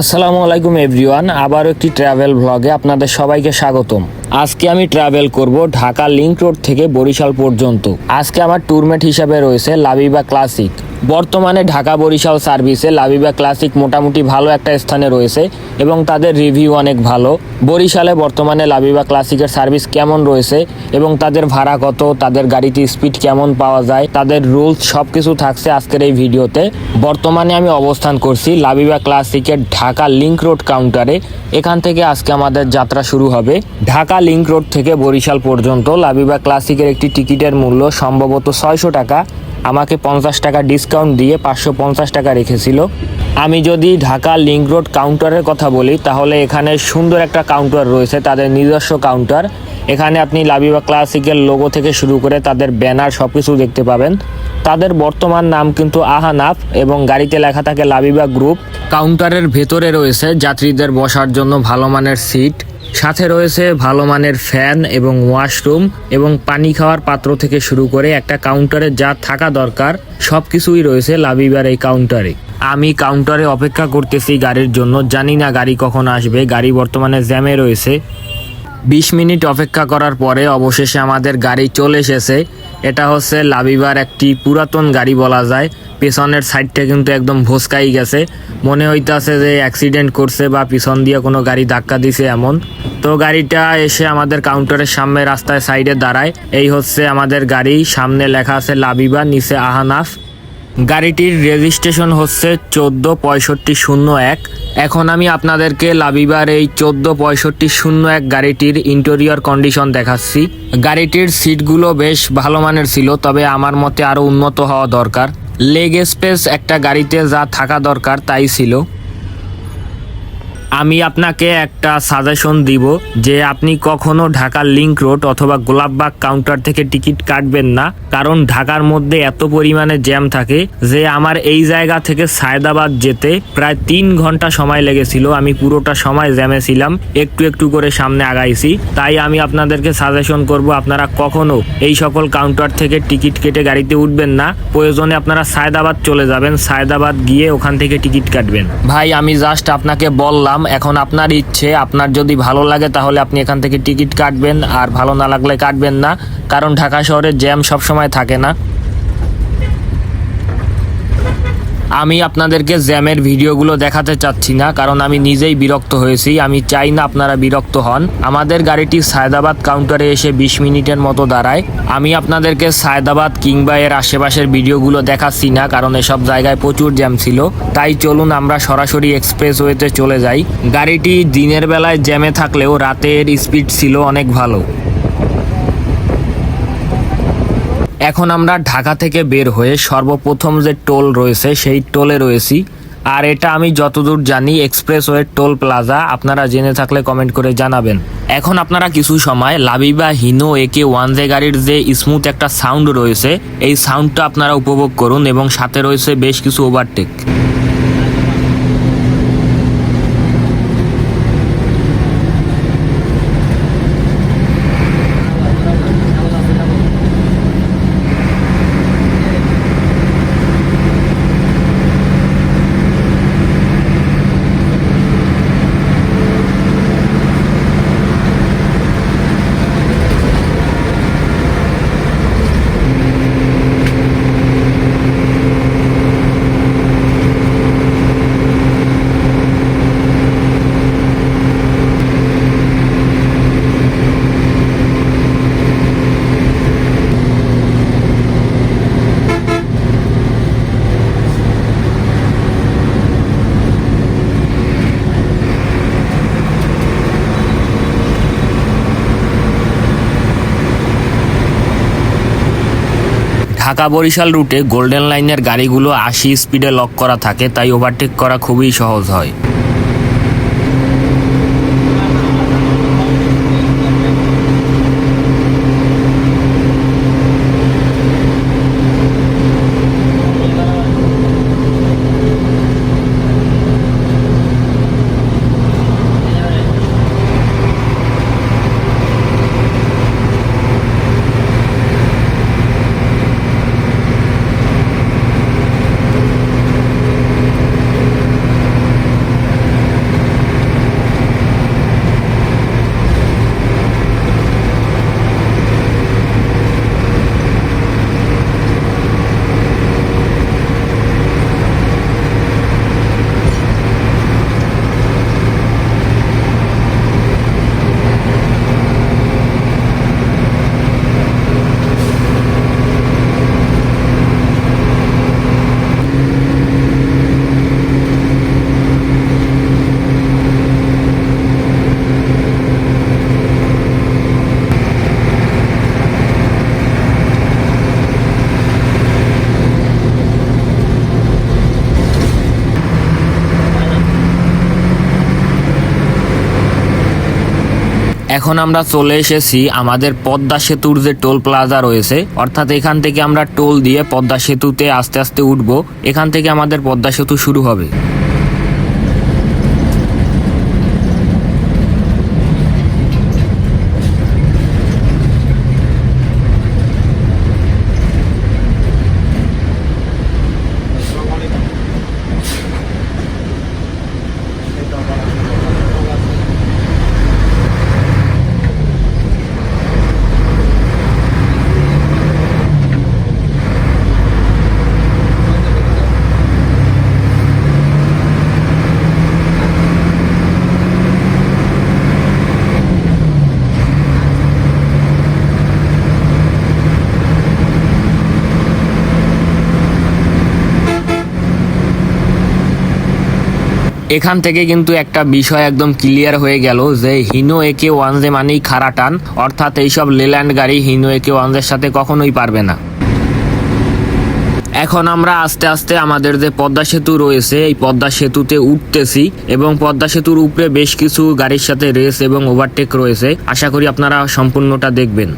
আসসালামু আলাইকুম এভরিওয়ান, আবারও একটি ট্রাভেল ভ্লগে আপনাদের সবাইকে স্বাগতম। আজকে আমি ট্রাভেল করব ঢাকা লিঙ্ক রোড থেকে বরিশাল পর্যন্ত। আজকে আমার ট্যুরমেট হিসাবে রয়েছে লাবিবা ক্লাসিক বর্তমানে ঢাকা বরিশাল সার্ভিসে লাবিবা ক্লাসিক মোটামুটি ভালো একটা স্থানে রয়েছে এবং তাদের রিভিউ অনেক ভালো। বরিশালে বর্তমানে লাবিবা ক্লাসিকের সার্ভিস কেমন রয়েছে এবং তাদের ভাড়া কত, তাদের গাড়িতে স্পিড কেমন পাওয়া যায়, তাদের রুলস সব কিছু থাকছে আজকের এই ভিডিওতে। বর্তমানে আমি অবস্থান করছি লাবিবা ক্লাসিকের ঢাকা লিংক রোড কাউন্টারে। এখান থেকে আজকে আমাদের যাত্রা শুরু হবে। ঢাকা লিংক রোড থেকে বরিশাল পর্যন্ত লাবিবা ক্লাসিকের একটি টিকিটের মূল্য সম্ভবত ছয়শো টাকা। আমাকে পঞ্চাশ টাকা ডিসকাউন্ট দিয়ে পাঁচশো পঞ্চাশ টাকা রেখেছিল। আমি যদি ঢাকা লিঙ্ক রোড কাউন্টারের কথা বলি, তাহলে এখানে সুন্দর একটা কাউন্টার রয়েছে, তাদের নিজস্ব কাউন্টার এখানে আপনি লাবিবা ক্লাসিকের লোগো থেকে শুরু করে তাদের ব্যানার সব কিছু দেখতে পাবেন। তাদের বর্তমান নাম কিন্তু আহানাফ এবং গাড়িতে লেখা থাকে লাবিবা গ্রুপ কাউন্টারের ভেতরে রয়েছে যাত্রীদের বসার জন্য ভালো মানের সিট সাথে রয়েছে ভালো মানের ফ্যান এবং ওয়াশরুম এবং পানি খাওয়ার পাত্র থেকে শুরু করে একটা কাউন্টারে যা থাকা দরকার সব কিছুই রয়েছে লাবিবার এই কাউন্টারে। আমি কাউন্টারে অপেক্ষা করতেছি গাড়ির জন্য, জানি না গাড়ি কখন আসবে, গাড়ি বর্তমানে জ্যামে রয়েছে। বিশ মিনিট অপেক্ষা করার পরে অবশেষে আমাদের গাড়ি চলে এসেছে। এটা হচ্ছে লাবিবার একটি পুরাতন গাড়ি বলা যায়। পেছনের সাইডটা কিন্তু একদম ভোসকাই গেছে। মনে হইতাছে যে অ্যাক্সিডেন্ট করছে বা পিছন দিয়ে কোনো গাড়ি ধাক্কা দিছে এমন। তো গাড়িটা এসে আমাদের কাউন্টারের সামনে রাস্তায় সাইডে দাঁড়ায়। এই হচ্ছে আমাদের গাড়ি, সামনে লেখা আছে লাবিবা, নিচে আহানাফ। গাড়িটির রেজিস্ট্রেশন হচ্ছে চোদ্দ পঁয়ষট্টি শূন্য এক। এখন আমি আপনাদেরকে লাবিবার এই চোদ্দ পঁয়ষট্টি শূন্য এক গাড়িটির ইন্টেরিয়র কন্ডিশন দেখাচ্ছি। গাড়িটির সিটগুলো বেশ ভালো মানের ছিল, তবে আমার মতে আরও উন্নত হওয়া দরকার। লেগ স্পেস একটা গাড়িতে যা থাকা দরকার, তাই ছিল। আমি আপনাকে একটা সাজেশন দিব যে আপনি কখনো ঢাকার লিংক রোড অথবা গোলাপবাগ কাউন্টার থেকে টিকিট কাটবেন না। কারণ ঢাকার মধ্যে এত পরিমাণে জ্যাম থাকে যে আমার এই জায়গা থেকে সায়দাবাদ যেতে প্রায় তিন ঘণ্টা সময় লেগেছিল। আমি পুরোটা সময় জ্যামে ছিলাম, একটু একটু করে সামনে আগাইছি। তাই আমি আপনাদেরকে সাজেশন করব, আপনারা কখনো এই সকল কাউন্টার থেকে টিকিট কেটে গাড়িতে উঠবেন না। প্রয়োজনে আপনারা সায়দাবাদ চলে যাবেন, সায়দাবাদ গিয়ে ওখান থেকে টিকিট কাটবেন। ভাই, আমি জাস্ট আপনাকে বললাম এখন আপনার ইচ্ছে, আপনার যদি ভালো লাগে তাহলে আপনি এখান থেকে টিকিট কাটবেন, আর ভালো না লাগলে কাটবেন না। কারণ ঢাকা শহরে জ্যাম সবসময় থাকে না। আমি আপনাদেরকে জ্যামের ভিডিওগুলো দেখাতে চাচ্ছি না, কারণ আমি নিজেই বিরক্ত হয়েছি। আমি চাই না আপনারা বিরক্ত হন। আমাদের গাড়িটি সায়দাবাদ কাউন্টারে এসে বিশ মিনিটের মতো দাঁড়ায়। আমি আপনাদেরকে সায়দাবাদ কিংবা এর আশেপাশের ভিডিওগুলো দেখাচ্ছি না, কারণ এসব জায়গায় প্রচুর জ্যাম ছিল। তাই চলুন আমরা সরাসরি এক্সপ্রেস ওয়েতে চলে যাই। গাড়িটি দিনের বেলায় জ্যামে থাকলেও রাতের স্পিড ছিল অনেক ভালো। এখন আমরা ঢাকা থেকে বের হয়ে সর্বপ্রথম যে টোল রয়েছে, সেই টোলে রয়েছি। আর এটা আমি যতদূর জানি এক্সপ্রেসওয়ে টোল প্লাজা, আপনারা জেনে থাকলে কমেন্ট করে জানাবেন। এখন আপনারা কিছু সময় Labiba, Hino, A K one J গাড়ির যে স্মুথ একটা সাউন্ড রয়েছে, এই সাউন্ডটা আপনারা উপভোগ করুন এবং সাথে রয়েছে বেশ কিছু ওভারটেক ঢাকা বরিশাল রুটে গোল্ডেন লাইনের গাড়িগুলো আশি স্পিডে লক করা থাকে, তাই ওভারটেক করা খুবই সহজ হয়। এখন আমরা চলে এসেছি আমাদের পদ্মা সেতুর যে টোল প্লাজা রয়েছে, অর্থাৎ এখান থেকে আমরা টোল দিয়ে পদ্মা সেতুতে আস্তে আস্তে উঠবো। এখান থেকে আমাদের পদ্মা সেতু শুরু হবে। এখান থেকে কিন্তু একটা বিষয় একদম ক্লিয়ার হয়ে গেল যে হিনো একে ওয়ান জে মানেই খারা টান। অর্থাৎ এইসব লেল্যান্ড গাড়ি হিনো একে ওয়ানজের সাথে কখনোই পারবে না। এখন আমরা আস্তে আস্তে আমাদের যে পদ্মা সেতু রয়েছে, এই পদ্মা সেতুতে উঠতেছি এবং পদ্মা সেতুর উপরে বেশ কিছু গাড়ির সাথে রেস এবং ওভারটেক রয়েছে। আশা করি আপনারা সম্পূর্ণটা দেখবেন।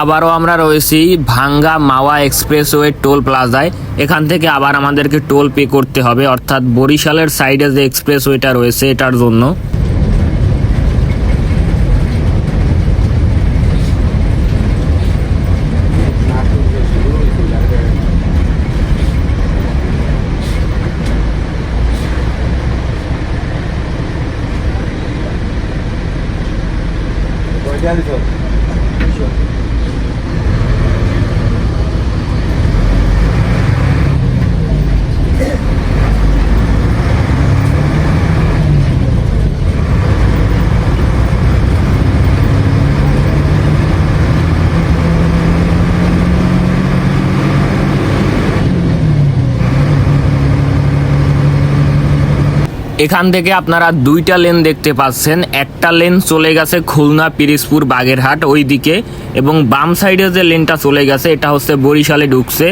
আবারও আমরা রয়েছি ভাঙ্গা মাওয়া এক্সপ্রেসওয়ে টোল প্লাজায়। এখান থেকে আবার আমাদেরকে টোল পে করতে হবে, অর্থাৎ বরিশালের সাইডে যে এক্সপ্রেসওয়েটা রয়েছে এটার জন্য। এখান থেকে আপনারা দুইটা লেন দেখতে পাচ্ছেন। একটা লেন চলে গেছে খুলনা পিরিজপুর বাগেরহাট ওই দিকে এবং বাম সাইডে যে লেনটা চলে গেছে, এটা হচ্ছে বরিশালে ঢুকছে।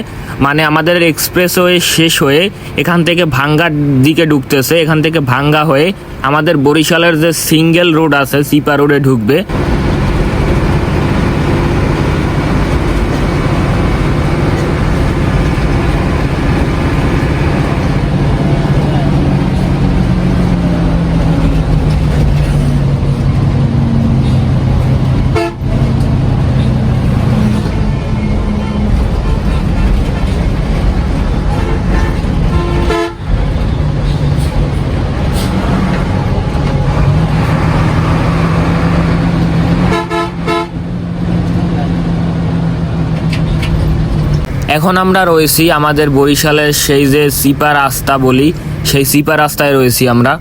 মানে আমাদের এক্সপ্রেস এক্সপ্রেসওয়ে শেষ হয়ে এখান থেকে ভাঙ্গার দিকে ঢুকতেছে। এখান থেকে ভাঙ্গা হয়ে আমাদের বরিশালের যে সিঙ্গেল রোড আছে, সিপা রোডে ঢুকবে। এখন আমরা রয়েছি আমাদের বরিশালের সেই যে সিপা রাস্তা বলি, সেই সিপা রাস্তায় রয়েছি আমরা।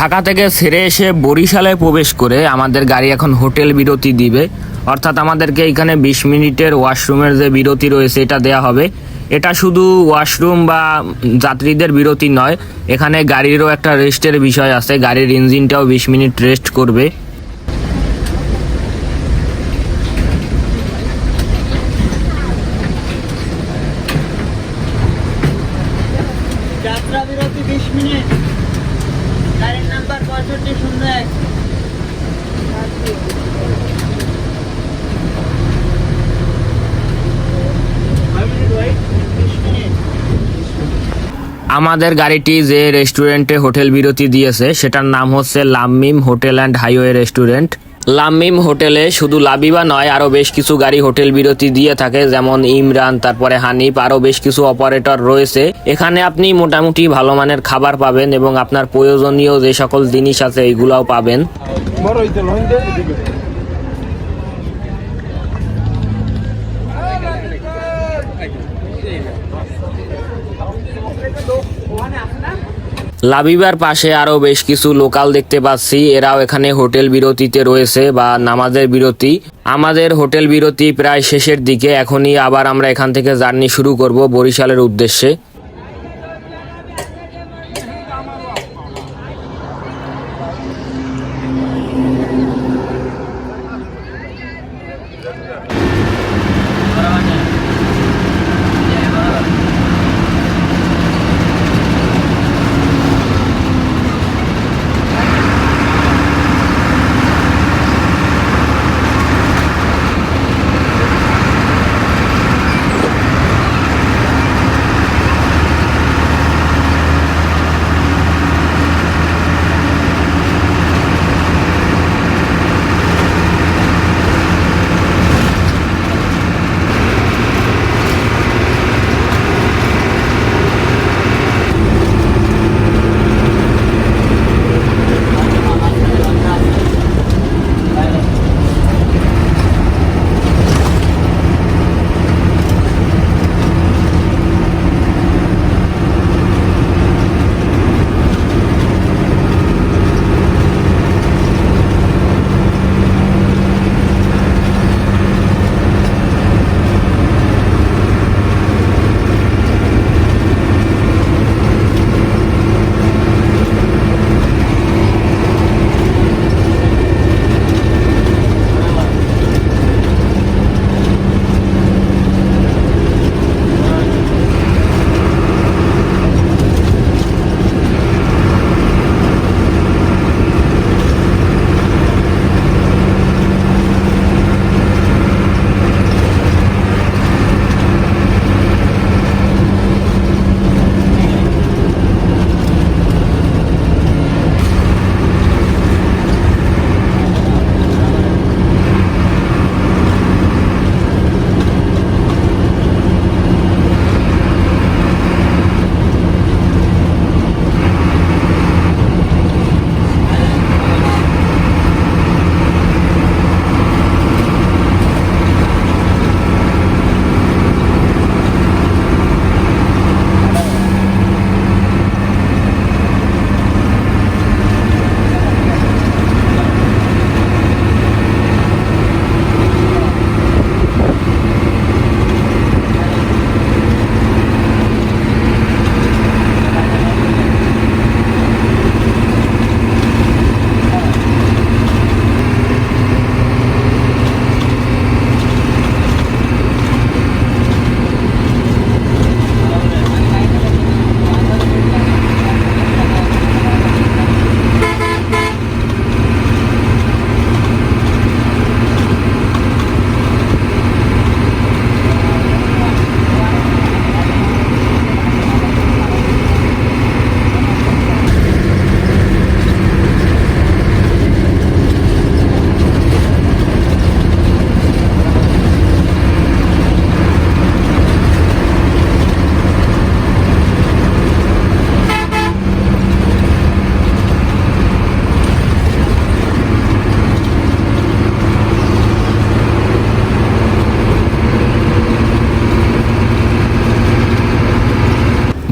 ঢাকা থেকে ছেড়ে এসে বরিশালে প্রবেশ করে আমাদের গাড়ি এখন হোটেল বিরতি দিবে। অর্থাৎ আমাদেরকে এখানে বিশ মিনিটের ওয়াশরুমের যে বিরতি রয়েছে, এটা দেয়া হবে। এটা শুধু ওয়াশরুম বা যাত্রীদের বিরতি নয়, এখানে গাড়িরও একটা রেস্টের বিষয় আছে। গাড়ির ইঞ্জিনটাও বিশ মিনিট রেস্ট করবে যাত্রা বিরতি বিশ মিনিট গাড়ির নাম্বার পঁয়ষট্টি শূন্য এক বিশ মিনিট আমাদের গাড়িটি যে রেস্টুরেন্টে হোটেল বিরতি দিয়েছে, সেটার নাম হচ্ছে Lammim hotel and highway restaurant. Lammim হোটেলে শুধু লাবিবা নয়, আরও বেশ কিছু গাড়ি হোটেল বিরতি দিয়ে থাকে, যেমন ইমরান, তারপরে হানিফ, আরও বেশ কিছু অপারেটর রয়েছে। এখানে আপনি মোটামুটি ভালো মানের খাবার পাবেন এবং আপনার প্রয়োজনীয় যে সকল জিনিস আছে, এইগুলাও পাবেন। লাবিবার পাশে আরও বেশ কিছু লোকাল দেখতে পাচ্ছি। এরাও এখানে হোটেল বিরতিতে রয়েছে বা নামাজের বিরতি। আমাদের হোটেল বিরতি প্রায় শেষের দিকে। এখনই আবার আমরা এখান থেকে জার্নি শুরু করব বরিশালের উদ্দেশ্যে।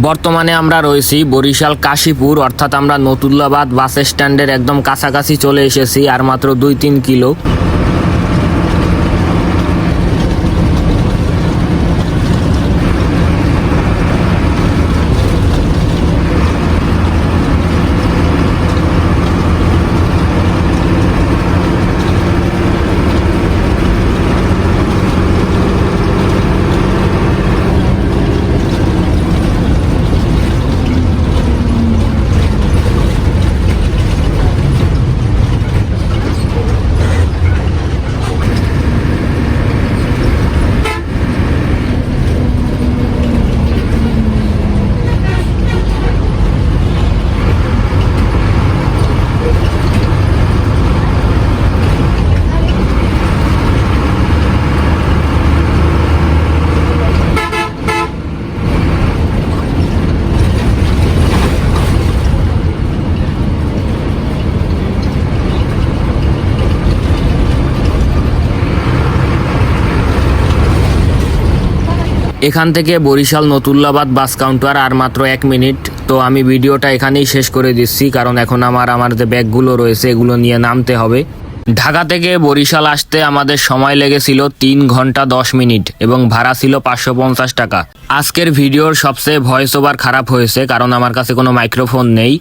বর্তমানে আমরা রয়েছি বরিশাল, কাশীপুর, অর্থাৎ আমরা নতুল্লাবাদ বাস স্ট্যান্ডের একদম কাছাকাছি চলে এসেছি, আর মাত্র দুই তিন কিলো। এখান থেকে বরিশাল, নতুল্লাবাদ বাস কাউন্টার আর মাত্র এক মিনিট। তো আমি ভিডিওটা এখানেই শেষ করে দিচ্ছি, কারণ এখন আমার আমার যে ব্যাগগুলো রয়েছে, এগুলো নিয়ে নামতে হবে। ঢাকা থেকে বরিশাল আসতে আমাদের সময় লেগেছিল তিন ঘণ্টা দশ মিনিট এবং ভাড়া ছিল পাঁচশো পঞ্চাশ টাকা। আজকের ভিডিওর সবচেয়ে ভয়েস ওভার খারাপ হয়েছে, কারণ আমার কাছে কোনো মাইক্রোফোন নেই।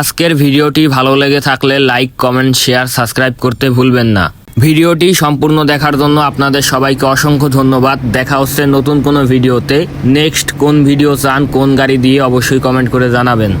আজকের ভিডিওটি ভালো লেগে থাকলে লাইক কমেন্ট শেয়ার সাবস্ক্রাইব করতে ভুলবেন না। ভিডিওটি সম্পূর্ণ দেখার জন্য আপনাদের সবাইকে অসংখ্য ধন্যবাদ। দেখা হচ্ছে নতুন কোনো ভিডিওতে। নেক্সট কোন ভিডিও চান, কোন গাড়ি দিয়ে অবশ্যই কমেন্ট করে জানাবেন।